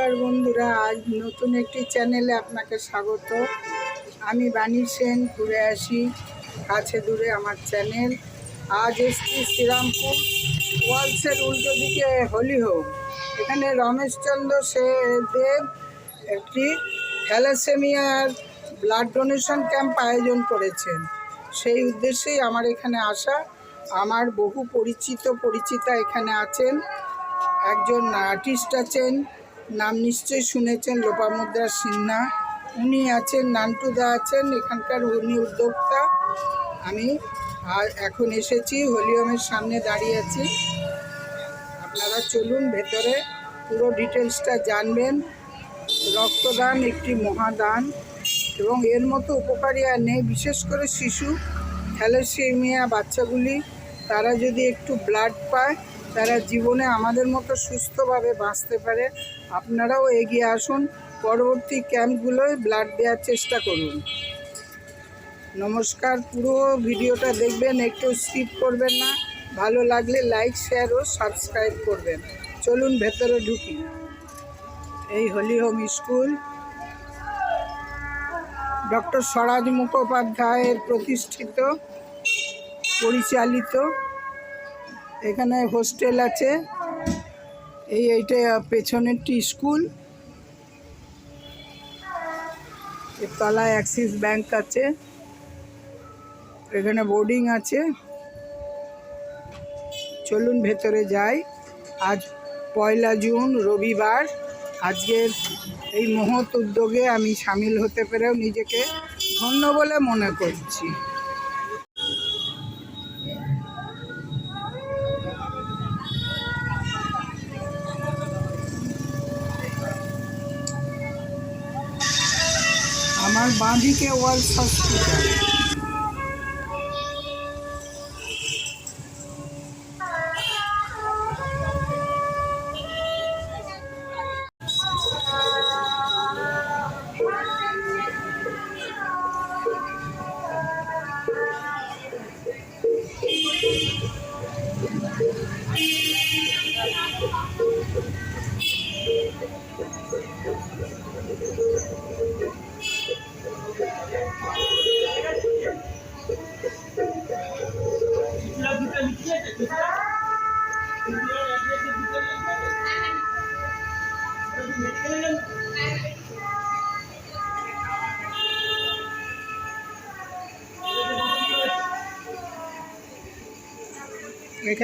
নমস্কার বন্ধুরা, আজ নতুন একটি চ্যানেলে আপনাকে স্বাগত। আমি বাণী সেন, ঘুরে আসি কাছে দূরে আমার চ্যানেল। আজ এসছি শ্রীরামপুর, ওয়ালসের উল্টো দিকে হোলি হোক এখানে রমেশচন্দ্র সে দেব একটি থ্যালাসেমিয়ার ব্লাড ডোনেশন ক্যাম্প আয়োজন করেছেন। সেই উদ্দেশ্যেই আমার এখানে আসা। আমার বহু পরিচিত পরিচিতা এখানে আছেন। একজন আর্টিস্ট আছেন। নাম নিশ্চয়ই শুনেছেন, লোপামুদ্রা সিনহা। উনি আছেন, নান্টুদা আছেন, এখানকার উনি উদ্যোক্তা। আমি আর এখন এসেছি, হলিওমের সামনে দাঁড়িয়ে আছি। আপনারা চলুন, ভেতরে পুরো ডিটেলসটা জানবেন। রক্তদান একটি মহাদান এবং এর মতো উপকারী আর নেই, বিশেষ করে শিশু, থ্যালাসেমিয়া বাচ্চাগুলি, তারা যদি একটু ব্লাড পায় তারা জীবনে আমাদের মতো সুস্থভাবে বাঁচতে পারে। আপনারাও এগিয়ে আসুন। পরবর্তী ক্যাম্পগুলোয় ব্লাড দেওয়ার চেষ্টা করুন। নমস্কার। পুরো ভিডিওটা দেখবেন, একটু স্কিপ করবেন না। ভালো লাগলে লাইক, শেয়ার ও সাবস্ক্রাইব করবেন। চলুন ভেতরে ঢুকি। এই holy home school. Doctor Swaraj মুখোপাধ্যায়ের প্রতিষ্ঠিত, পরিচালিত এখানে হোস্টেল আছে। এই এইটা পেছনেরটি স্কুল। তলায় অ্যাক্সিস ব্যাংক আছে। এখানে বোর্ডিং আছে। চলুন ভেতরে যাই। আজ পয়লা জুন, রবিবার। আজকের এই মহৎ উদ্যোগে আমি সামিল হতে পেরেও নিজেকে ধন্য বলে মনে করছি। আমার বাঁদিকে ওয়ার্ল্ড হসপিটাল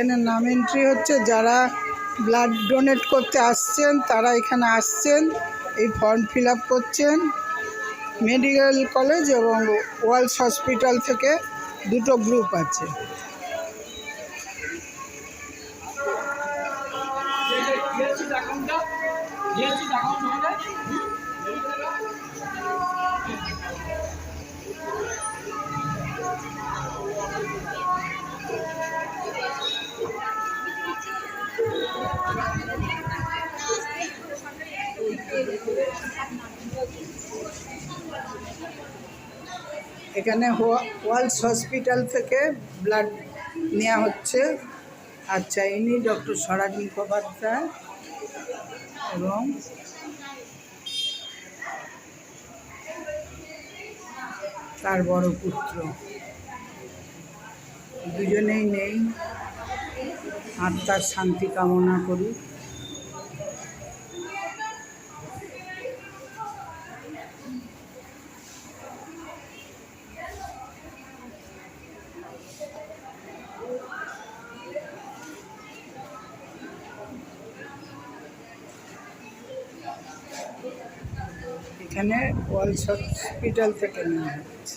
এখানে নাম এন্ট্রি হচ্ছে। যারা ব্লাড ডোনেট করতে আসছেন, তারা এখানে আসছেন, এই ফর্ম ফিল করছেন। মেডিকেল কলেজ এবং ওয়ার্লস হসপিটাল থেকে দুটো গ্রুপ আছে। এখানে ওয়ার্লস হসপিটাল থেকে ব্লাড নেওয়া হচ্ছে। আচ্ছা ইনি ডক্টর স্বরাজ মুখোপাধ্যায় এবং তার বড় পুত্র। দুজনেই নেই। আত্মার শান্তি কামনা করি। পালস হসপিটাল থেকে নেওয়া হচ্ছে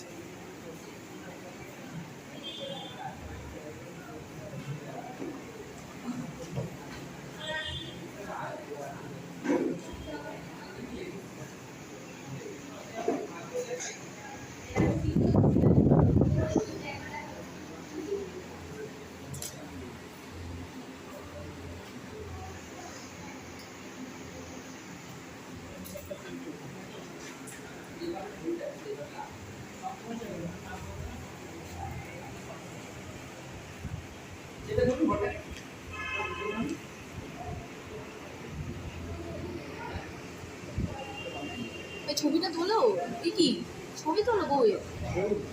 Thank you. যেটা ছবিটা তোলো? কি? ছবি তোলো বউয়ে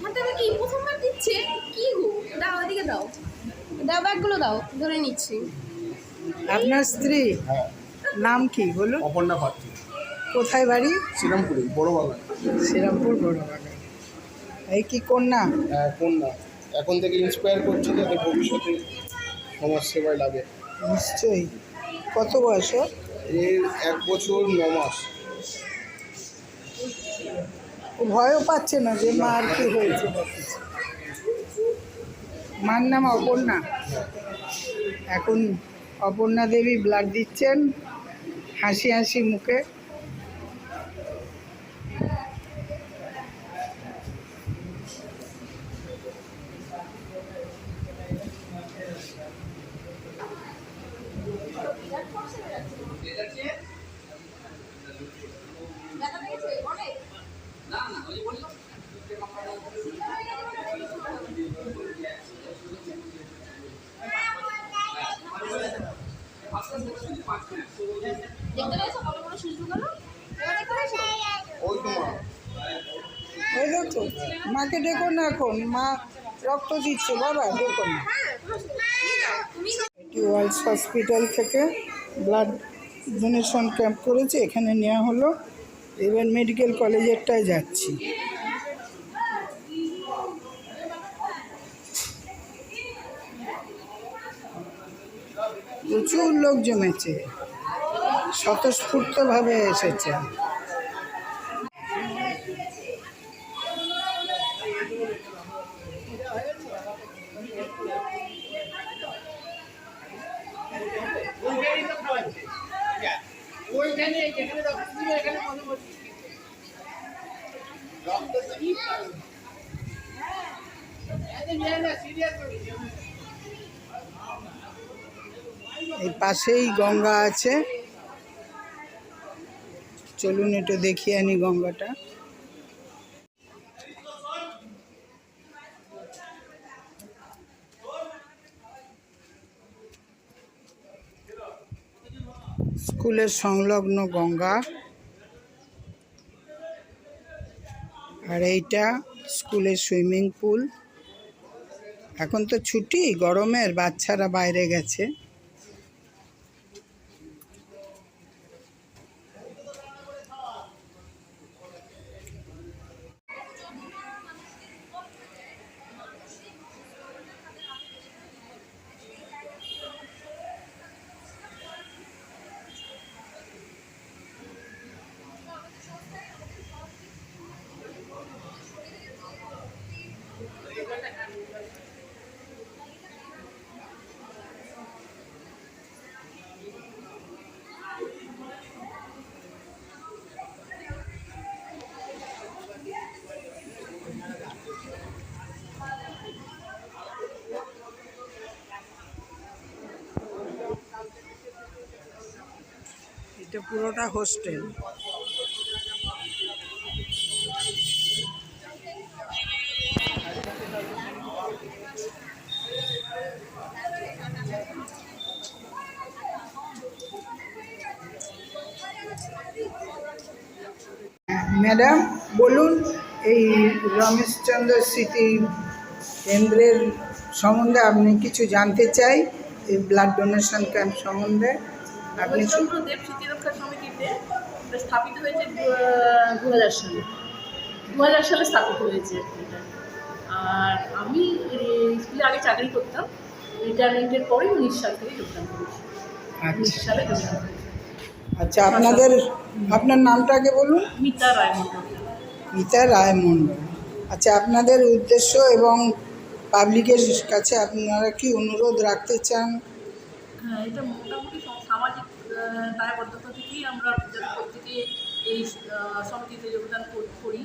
হাতে কি প্রথমবার দিচ্ছে? কি গো? দাও এদিকে দাও। দাও ব্যাগগুলো দাও ধরে নিচ্ছি। আপনার স্ত্রী? হ্যাঁ। নাম কি বলুন? অপর্ণা পাত্র। কোথায় বাড়ি? শ্রীরামপুরে বড় বাগান শ্রীরামপুর বড় বাগান এই কি কন্যা? হ্যাঁ কন্যা। এখন থেকে ইন্সপায়ার করছে যাতে ভবিষ্যতে সমাজ সেবায় লাগে। নিশ্চয়ই। কত বয়স এর এক বছর ন মাস। ভয়ও পাচ্ছে না যে মার কি হয়েছে মার নাম অপর্ণা। এখন অপর্ণা দেবী ব্লাড দিচ্ছেন হাসি হাসি মুখে দেখতে পেয়েছ কত বড় সুযোগ গেলো দেখতে পেয়েছ ওই তো মা দেখো। মাকে ডেকো না এখন, মা রক্ত দিচ্ছে, বাবা, ডেকো না। এটি হসপিটাল থেকে ব্লাড ডোনেশন ক্যাম্প করেছে, এখানে নেওয়া হলো। এবার মেডিকেল কলেজেরটায় যাচ্ছি। প্রচুর লোক জমেছে, স্বতঃস্ফূর্তভাবে এসেছে। এই পাশেই গঙ্গা আছে। চলুন একটু দেখিয়ে আনি গঙ্গাটা। স্কুলের সংলগ্ন গঙ্গা। আর এইটা স্কুলের সুইমিং পুল। এখন তো ছুটি গরমের বাচ্চারা বাইরে গেছে। এটা পুরোটা হোস্টেল। ম্যাডাম, বলুন, এই রমেশচন্দ্র স্মৃতি কেন্দ্রের সম্বন্ধে আপনি কিছু জানতে চাই, এই ব্লাড ডোনেশন ক্যাম্প সম্বন্ধে? হরিচন্দ্র দেব স্মৃতিরক্ষা সমিতিতে স্থাপিত হয়েছে দু হাজার সালে দু হাজার সালে স্থাপিত হয়েছে আর আমি স্কুলে আগে চাকরি করতাম রিটায়ারমেন্টের পরে উনিশ সাল থেকে যোগদান করেছি। উনিশ আচ্ছা সালে যোগদান আচ্ছা আপনাদের আপনার নামটা আগে বলুন? মিতা রায় মণ্ডল মিতা রায় মণ্ডল আচ্ছা আপনাদের উদ্দেশ্য এবং পাবলিকের কাছে আপনারা কি অনুরোধ রাখতে চান? এটা মোটামুটি সামাজিক দায়বদ্ধতা থেকেই আমরা প্রত্যেকে এই সমিতিতে যোগদান করি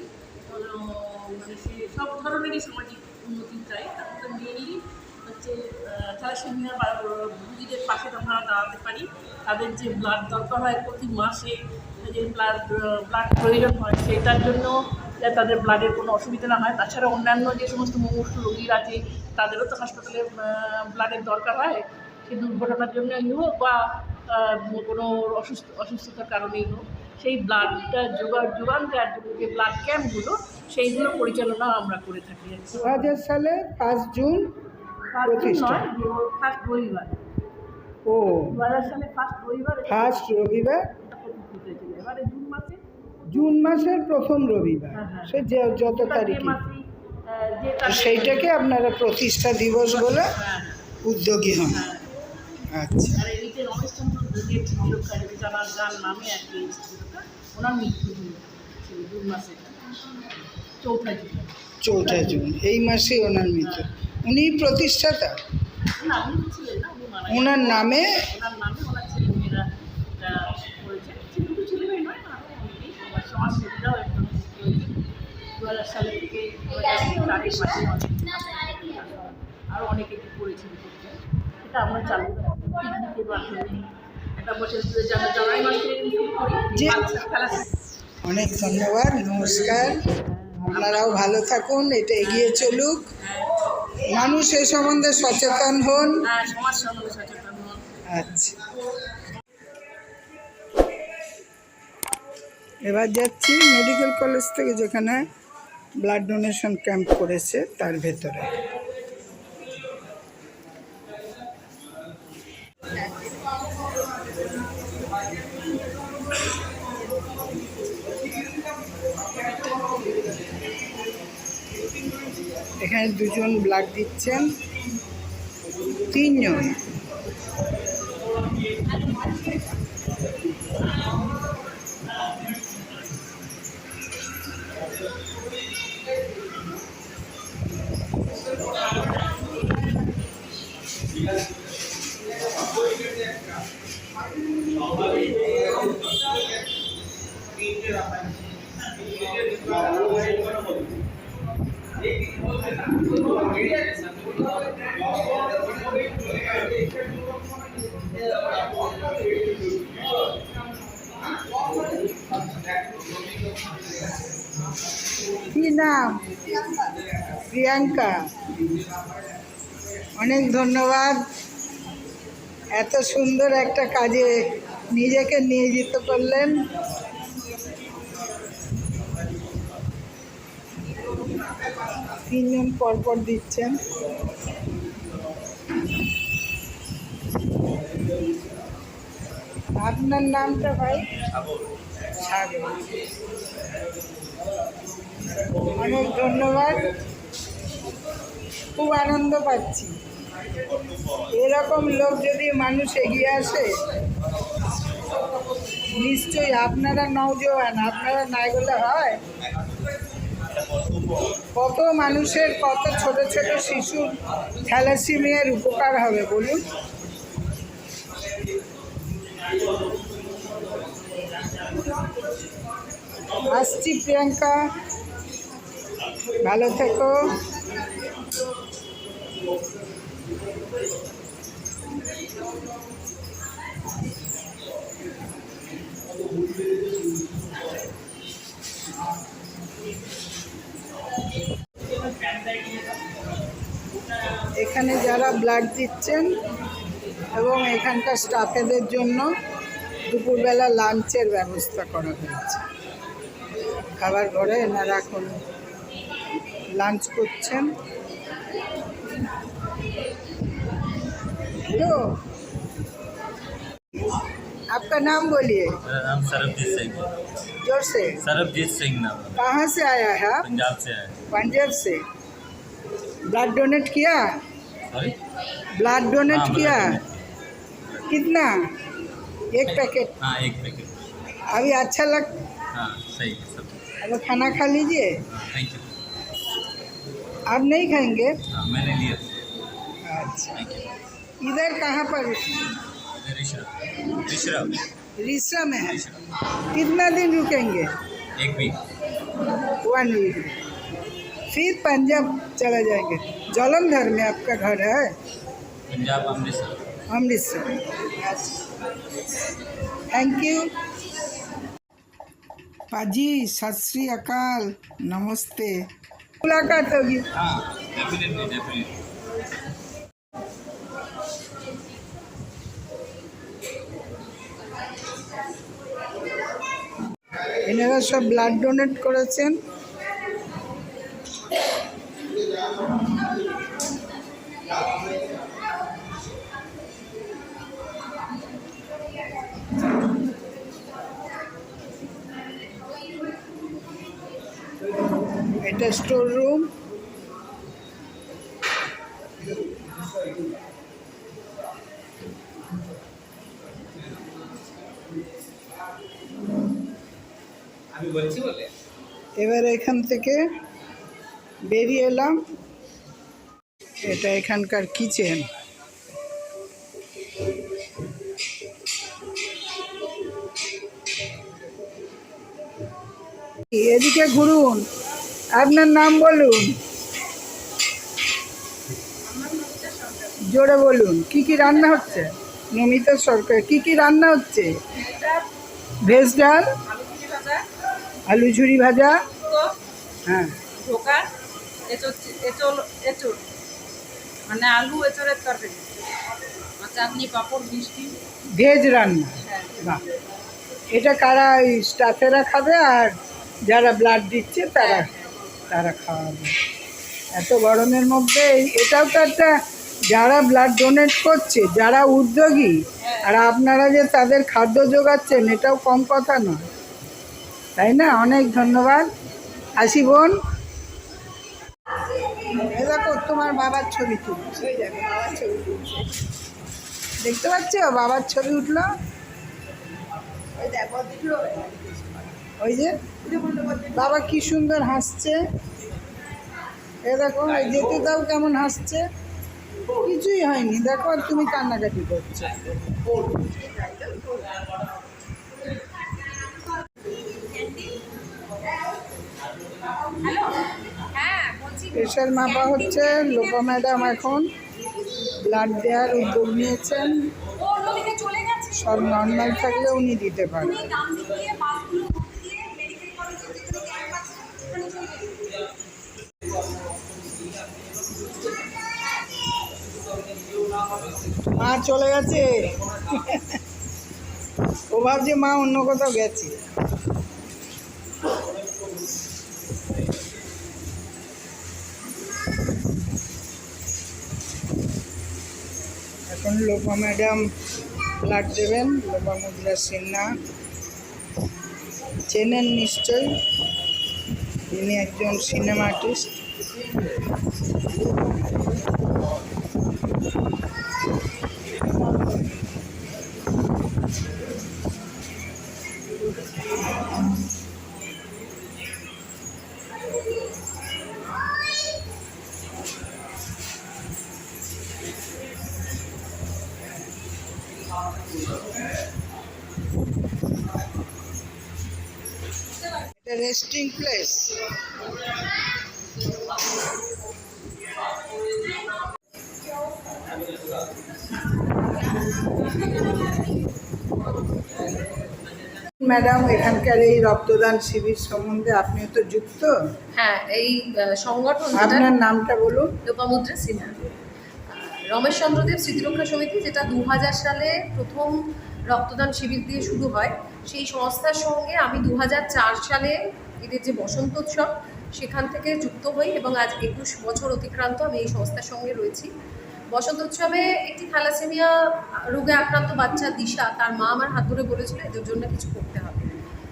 মানে সে সব ধরনেরই সামাজিক উন্নতি চাই। তার মধ্যে মেনলি হচ্ছে থ্যালাসেমিয়া বা রুগীদের পাশে আমরা দাঁড়াতে পারি, তাদের যে ব্লাড দরকার হয় প্রতি মাসে, যে ব্লাড ব্লাড প্রয়োজন হয় সেটার জন্য তাদের ব্লাডের কোনো অসুবিধা না হয়। তাছাড়া অন্যান্য যে সমস্ত মুমূর্ষ রোগীর আছে, তাদেরও তো হাসপাতালে ব্লাডের দরকার হয়। সে দুর্ঘটনার জন্যই হোক বা কোনো অসুস্থ অসুস্থতার কারণেই হোক সেই ব্লাডটা জোগাড় যোগান দেওয়ার জন্য যে ব্লাড ক্যাম্পগুলো সেইগুলো পরিচালনা আমরা করে থাকি দু হাজার সালে ফার্স্ট জুন ফার্স্ট রবিবার। ও। দু হাজার সালে ফার্স্ট রবিবার ফার্স্ট রবিবার। এবারে জুন মাসে? জুন মাসের প্রথম রবিবার। হ্যাঁ, হ্যাঁ। সে যে যত তারিখে। সেইটাকে আপনারা প্রতিষ্ঠা দিবস বলে হ্যাঁ। উদ্যোগী হন। আচ্ছা। আর যে রমেশচন্দ্র দেব যার নামে আর কি ওনার মৃত্যু হয়েছিল জুন মাসে। চৌঠা জুন। চৌঠা জুন এই মাসে ওনার মৃত্যু। উনি প্রতিষ্ঠাতা। ওনার নামে? ওনার নামে ওনার ছেলেমেয়েরা এটা করেছে। শুধু ছেলেমেয়ে নয় সমাজ সমাজসেবীরাও একদম দু হাজার সালে থেকে আরও অনেকে। করেছিল আমরা চালু পিকনিকের মাধ্যমে একটা বছর জানুয়ারি মাস অনেক ধন্যবাদ নমস্কার। আপনারাও ভালো থাকুন এটা এগিয়ে চলুক। মানুষ এ সম্বন্ধে সচেতন হন। হ্যাঁ সম্বন্ধে সচেতন হন। আচ্ছা। এবার যাচ্ছি মেডিকেল কলেজ থেকে যেখানে ব্লাড ডোনেশন ক্যাম্প করেছে তার ভেতরে। এখানে দুজন ব্লাড দিচ্ছেন। তিনজন। অনেক ধন্যবাদ। এত সুন্দর একটা কাজে নিজেকে নিয়োজিত করলেন। তিনজন পরপর দিচ্ছেন। আপনার নামটা ভাই? সাগর। অনেক ধন্যবাদ। খুব আনন্দ পাচ্ছি। এরকম লোক যদি মানুষ এগিয়ে আসে, নিশ্চয়ই আপনারা নওজোয়ান, আপনারা না এগোলে হয়। কত মানুষের কত ছোট ছোট শিশুর থ্যালাসিমিয়ার উপকার হবে, বলুন? আসছি, প্রিয়াঙ্কা। ভালো থেকো। এখানে যারা ব্লাড দিচ্ছেন এবং এখানকার স্টাফেদের জন্য দুপুরবেলা লাঞ্চের ব্যবস্থা করা হয়েছে। খাবার ঘরে এনারা এখন লাঞ্চ করছেন। हेलो। आपका नाम बोलिए। मेरा नाम सरबजीत सिंह है। ज़ोर से। सरबजीत सिंह नाम। कहाँ से आया है आप? पंजाब से है पंजाब से। ब्लड डोनेट किया? सॉरी ब्लड डोनेट हाँ, किया? कितना? एक पैकेट। हाँ एक पैकेट। अभी अच्छा लग हाँ सही है सब। अब खाना खा लीजिए। थैंक यू आप नहीं खाएँगे? हाँ मैंने लिया। अच्छा। इधर कहाँ पर? ऋषरा में है। कितना दिन रुकेंगे? एक वीक वन वीक फिर पंजाब चला जाएँगे। जलंधर में आपका घर है? पंजाब अमृतसर। अमृतसर। थैंक यू पाजी सत श्री अकाल। नमस्ते। मुलाकात होगी। हाँ डेफिनेटली डेफिनेटली এনারা সব ব্লাড ডোনেট করেছেন? এটা স্টোর রুম এবার এখান থেকে বেরিয়ে এলাম। এটা এখানকার কিচেন। এদিকে ঘুরুন, আপনার নাম বলুন। জোরে বলুন, কি কি রান্না হচ্ছে? নমিতা সরকার, কি কি রান্না হচ্ছে? ভেজ ডাল, আলু ঝুরি ভাজা হ্যাঁ। ঢোকা এঁচড় এঁচড় এঁচড়। মানে আলু এঁচড়ের তরকারি। চাটনি পাঁপড় মিষ্টি। ভেজ রান্না। বাহ। এটা কারা স্টাফেরা খাবে আর যারা ব্লাড দিচ্ছে তারা তারা খাওয়াবে। এত গরমের মধ্যে এটাও তো একটা যারা ব্লাড ডোনেট করছে যারা উদ্যোগী আর আপনারা যে তাদের খাদ্য যোগাচ্ছেন এটাও কম কথা নয়। তাই না? অনেক ধন্যবাদ। আসি বোন। দেখো, তোমার বাবার ছবি তুলছে দেখতে পাচ্ছ? বাবার ছবি উঠল। ওই যে, বাবা কি সুন্দর হাসছে। এ দেখো যেতে দাও, কেমন হাসছে। কিছুই হয়নি। দেখো তুমি কান্নাকাটি করছ। প্রেশার মাপা হচ্ছে লোপা ম্যাডাম এখন ব্লাড দেওয়ার উদ্যোগ নিয়েছেন। সব নর্মাল থাকলে উনি দিতে পারেন। মা চলে গেছে। ও ভাবছে মা অন্য কোথাও গেছে এখন লোপা ম্যাডাম ব্লাড দেবেন লোপা মুদ্রা সিনহা চেনেন নিশ্চয়ই তিনি একজন cinema artist resting place madam এখানকার এই রক্তদান শিবির সম্বন্ধে আপনিও তো যুক্ত। হ্যাঁ এই সংগঠন আপনার নামটা বলুন। লোপামুদ্রা সিনহা। রমেশ চন্দ্রদেব স্মৃতিরক্ষা সমিতি যেটা দু হাজার সালে প্রথম রক্তদান শিবির দিয়ে শুরু হয় সেই সংস্থার সঙ্গে আমি দু হাজার চার সালে এদের যে বসন্ত উৎসব, সেখান থেকে যুক্ত হই এবং আজ একুশ বছর অতিক্রান্ত আমি এই সংস্থার সঙ্গে রয়েছি। বসন্ত উৎসবে একটি থ্যালাসেমিয়া রোগে আক্রান্ত বাচ্চা দিশা, তার মা আমার হাত ধরে বলেছিল এদের জন্য কিছু করতে হবে।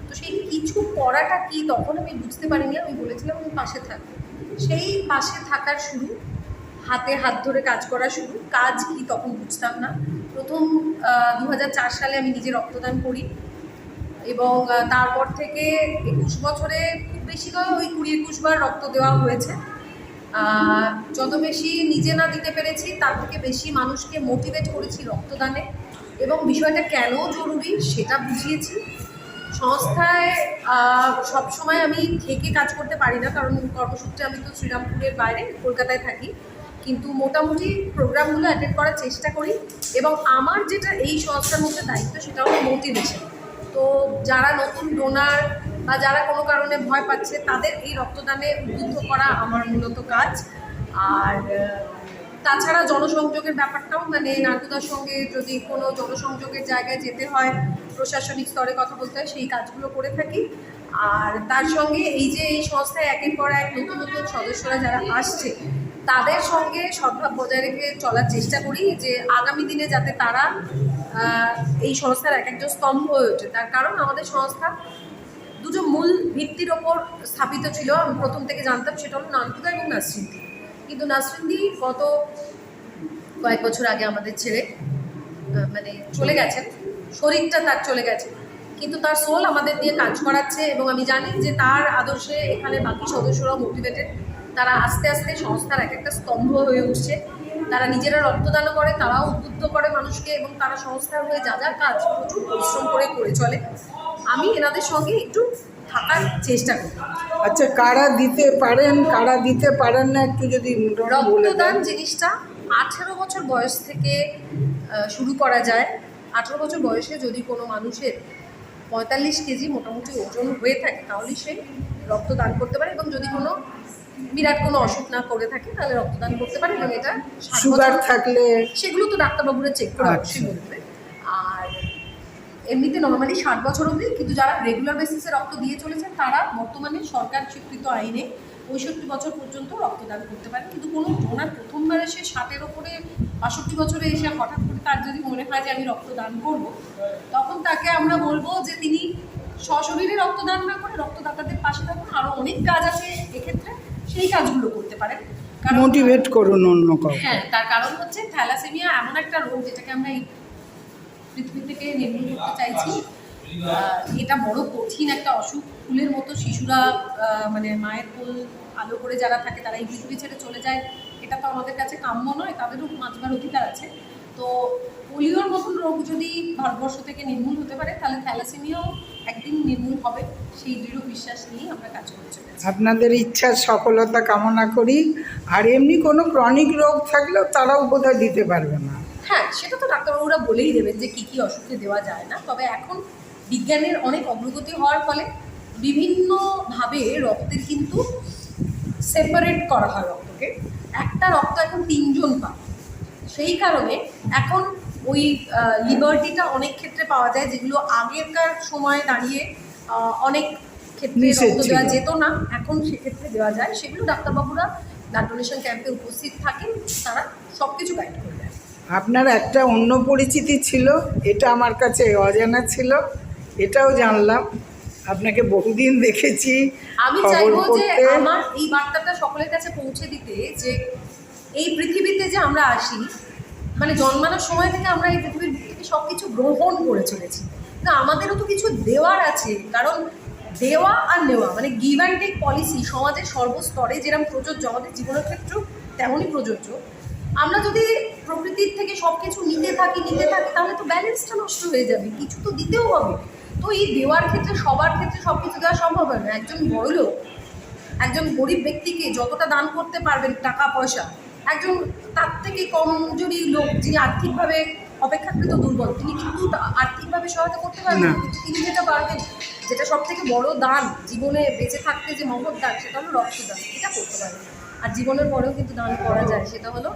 তো সেই কিছু করাটা কি তখন আমি বুঝতে পারিনি, আমি বলেছিলাম আমি পাশে থাকব সেই পাশে থাকার শুরু, হাতে হাত ধরে কাজ করা শুরু, কাজ কি তখন বুঝতাম না। প্রথম দু হাজার চার সালে আমি নিজে রক্তদান করি। এবং তারপর থেকে একুশ বছরে খুব বেশি নয়, ওই কুড়ি একুশ বার রক্ত দেওয়া হয়েছে। যত বেশি নিজে না দিতে পেরেছি, তার থেকে বেশি মানুষকে মোটিভেট করেছি রক্তদানে। এবং বিষয়টা কেন জরুরি, সেটা বুঝিয়েছি। সংস্থায় সবসময় আমি থেকে কাজ করতে পারি না, কারণ কর্মসূত্রে আমি তো শ্রীরামপুরের বাইরে, কলকাতায় থাকি। কিন্তু মোটামুটি প্রোগ্রামগুলো অ্যাটেন্ড করার চেষ্টা করি। এবং আমার যেটা এই সংস্থার মধ্যে দায়িত্ব, সেটা হলো মোটিভেশন তো যারা নতুন ডোনার বা যারা কোনো কারণে ভয় পাচ্ছে, তাদের এই রক্তদানে উদ্বুদ্ধ করা আমার মূলত কাজ। আর তাছাড়া জনসংযোগের ব্যাপারটাও মানে নাটুদার সঙ্গে যদি কোনো জনসংযোগের জায়গায় যেতে হয়, প্রশাসনিক স্তরে কথা বলতে হয়, সেই কাজগুলো করে থাকি। আর তার সঙ্গে এই যে এই সংস্থায় একের পর এক নতুন নতুন সদস্যরা যারা আসছে, তাদের সঙ্গে সদ্ভাব বজায় রেখে চলার চেষ্টা করি যে আগামী দিনে যাতে তারা এই সংস্থার এক একজন স্তম্ভ হয়ে ওঠে। তার কারণ আমাদের সংস্থা দুটো মূল ভিত্তির ওপর স্থাপিত ছিল। আমি প্রথম থেকে জানতাম সেটা হলো নান্টুদা এবং নাসরিন্দি কিন্তু নাসরিন্দি গত কয়েক বছর আগে আমাদের ছেড়ে মানে চলে গেছেন। শরীরটা তার চলে গেছে। কিন্তু তার সোল আমাদের দিয়ে কাজ করাচ্ছে এবং আমি জানি যে তার আদর্শে এখানে বাকি সদস্যরাও মোটিভেটেড তারা আস্তে আস্তে সংস্থার এক একটা স্তম্ভ হয়ে উঠছে। তারা নিজেরা রক্তদানও করে তারাও উদ্বুদ্ধ করে মানুষকে এবং তারা সংস্থার হয়ে যা যা কাজ প্রচুর পরিশ্রম করে করে চলে। আমি এনাদের সঙ্গে একটু থাকার চেষ্টা করি। আচ্ছা কারা দিতে পারেন কারা দিতে পারেন না একটু যদি রক্তদান জিনিসটা আঠেরো বছর বয়স থেকে শুরু করা যায়। আঠেরো বছর বয়সে যদি কোনো মানুষের পঁয়তাল্লিশ কেজি মোটামুটি ওজন হয়ে থাকে তাহলে সে রক্তদান করতে পারে এবং যদি কোনো বিরাট কোনো অসুখ না করে থাকে তাহলে রক্তদান করতে পারে এবং এটা সুগার থাকলে সেগুলো তো ডাক্তারবাবুরা চেক করে আচ্ছা। অবশ্যই বলবে। আর এমনিতে নর্মালি ষাট বছর অবধি কিন্তু যারা রেগুলার বেসিসে রক্ত দিয়ে চলেছেন তারা বর্তমানে সরকার স্বীকৃত আইনে পঁয়ষট্টি বছর পর্যন্ত রক্তদান করতে পারে কিন্তু কোনো ডোনার প্রথমবার এসে ষাটের ওপরে বাষট্টি বছরে এসে হঠাৎ করে তার যদি মনে হয় যে আমি রক্তদান করব তখন তাকে আমরা বলব যে তিনি সশরীরে রক্তদান না করে রক্তদাতাদের পাশে থাকুন। আরও অনেক কাজ আছে এক্ষেত্রে। সেই কাজগুলো করতে পারেন। মোটিভেট করুন অন্য কাউকে। হ্যাঁ তার কারণ হচ্ছে থ্যালাসেমিয়া এমন একটা রোগ যেটাকে আমরা এই পৃথিবী থেকে নির্মূল করতে চাইছি। এটা বড় কঠিন একটা অসুখ। ফুলের মতো শিশুরা মানে মায়ের কোল আলো করে যারা থাকে তারা এই পৃথিবী ছেড়ে চলে যায়। এটা তো আমাদের কাছে কাম্য নয় তাদেরও বাঁচবার অধিকার আছে। তো পোলিওর মতন রোগ যদি ভারতবর্ষ থেকে নির্মূল হতে পারে তাহলে থ্যালাসেমিয়াও একদিন নির্মূল হবে সেই দৃঢ় বিশ্বাস নিয়েই আমরা কাজ করে চলেছি। আপনাদের ইচ্ছার সফলতা কামনা করি আর এমনি কোনো ক্রনিক রোগ থাকলেও তারাও বোধহয় দিতে পারবে না। হ্যাঁ সেটা তো ডাক্তারবাবুরা বলেই দেবেন যে কী কী অসুখে দেওয়া যায় না তবে এখন বিজ্ঞানের অনেক অগ্রগতি হওয়ার ফলে বিভিন্নভাবে রক্তের কিন্তু সেপারেট করা হয় রক্তকে। একটা রক্ত এখন তিনজন পায়। সেই কারণে এখন ওই লিবার্টিটা অনেক ক্ষেত্রে পাওয়া যায় যেগুলো আগেরকার সময় দাঁড়িয়ে অনেক ক্ষেত্রে রক্ত দেওয়া যেত না এখন সেক্ষেত্রে দেওয়া যায়। সেগুলো ডাক্তারবাবুরা ব্লাড ডোনেশন ক্যাম্পে উপস্থিত থাকেন তারা সব কিছু গাইড করে দেয় আপনার একটা অন্য পরিচিতি ছিল এটা আমার কাছে অজানা ছিল এটাও জানলাম। আপনাকে বহুদিন দেখেছি আমি চাইব যে আমার এই বার্তাটা সকলের কাছে পৌঁছে দিতে যে এই পৃথিবীতে যে আমরা আসি মানে জন্মানোর সময় থেকে আমরা এই পৃথিবীর থেকে সব কিছু গ্রহণ করে চলেছি। না, আমাদেরও তো কিছু দেওয়ার আছে, কারণ দেওয়া আর নেওয়া মানে গিভ অ্যান্ড টেক পলিসি সমাজের সর্বস্তরে যেরকম প্রযোজ্য, আমাদের জীবনের ক্ষেত্রেও তেমনই প্রযোজ্য। আমরা যদি প্রকৃতির থেকে সব কিছু নিতে থাকি নিতে থাকি, তাহলে তো ব্যালেন্সটা নষ্ট হয়ে যাবে, কিছু তো দিতেও হবে। তো এই দেওয়ার ক্ষেত্রে, সবার ক্ষেত্রে সব কিছু দেওয়া সম্ভব হয় না। একজন বড় লোক একজন গরিব ব্যক্তিকে যতটা দান করতে পারবেন, টাকা, পয়সা একজন তার থেকে কমজোরি লোক যিনি আর্থিকভাবে অপেক্ষাকৃত দুর্বল তিনি কিন্তু আর্থিকভাবে সহায়তা করতে পারবেন তিনি যেটা পারবেন যেটা সব থেকে বড় দান জীবনে বেঁচে থাকতে যে মহৎ দান সেটা হলো রক্তদান এটা করতে পারবেন। আর জীবনের পরেও কিন্তু দান করা যায় সেটা হলো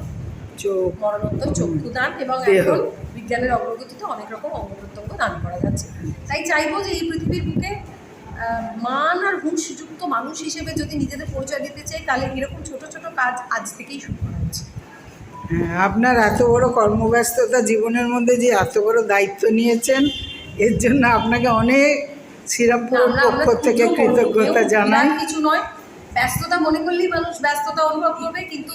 মরণোত্তর চক্ষুদান এবং এখন বিজ্ঞানের অগ্রগতিতে অনেক রকম অঙ্গ প্রত্যঙ্গ দান করা যাচ্ছে। তাই চাইব যে এই পৃথিবীর বুকে মান আর হুঁশযুক্ত মানুষ হিসেবে যদি নিজেদের পরিচয় দিতে চাই তাহলে এরকম ছোট ছোট কাজ আজ থেকেই শুরু আপনার এত বড় কর্মব্যস্ততা জীবনের মধ্যে যে এত বড় দায়িত্ব নিয়েছেন এর জন্য আপনাকে অনেক শ্রীরামপুরের পক্ষ থেকে কৃতজ্ঞতা জানাই। কিছু নয়। ব্যস্ততা মনে করলেই মানুষ ব্যস্ততা অনুভব করবে কিন্তু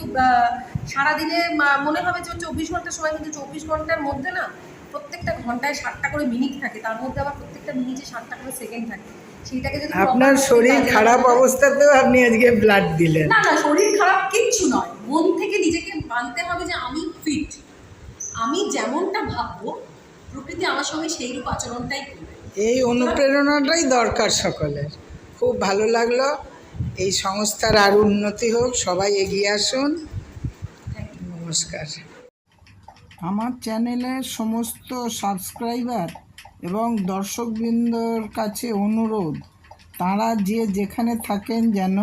সারাদিনে মনে হবে যে চব্বিশ ঘণ্টার সময় কিন্তু চব্বিশ ঘণ্টার মধ্যে না প্রত্যেকটা ঘন্টায় ষাটটা করে মিনিট থাকে তার মধ্যে আবার প্রত্যেকটা মিনিটে ষাটটা করে সেকেন্ড থাকে। সেইটাকে আপনার শরীর খারাপ অবস্থাতেও আপনি আজকে ব্লাড দিলেন। না না শরীর খারাপ কিচ্ছু নয়। মন থেকে নিজেকে মানতে হবে যে আমি ফিট আমি যেমনটা ভাববো প্রকৃতি আমার সঙ্গে সেইরূপ আচরণটাই করবে। এই অনুপ্রেরণাটাই দরকার সকলের। খুব ভালো লাগল। এই সংস্থার আর উন্নতি হোক সবাই এগিয়ে আসুন। নমস্কার। আমার চ্যানেলের সমস্ত সাবস্ক্রাইবার এবং দর্শকবৃন্দর কাছে অনুরোধ তারা যে যেখানে থাকেন যেন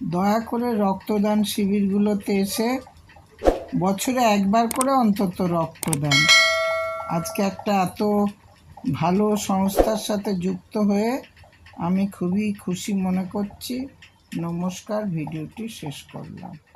দয়া করে রক্তদান শিবিরগুলোতে এসে বছরে একবার করে অন্তত রক্তদান। আজকে একটা এত ভালো সংস্থার সাথে যুক্ত হয়ে আমি খুবই খুশি মনে করছি। নমস্কার, ভিডিওটি শেষ করলাম।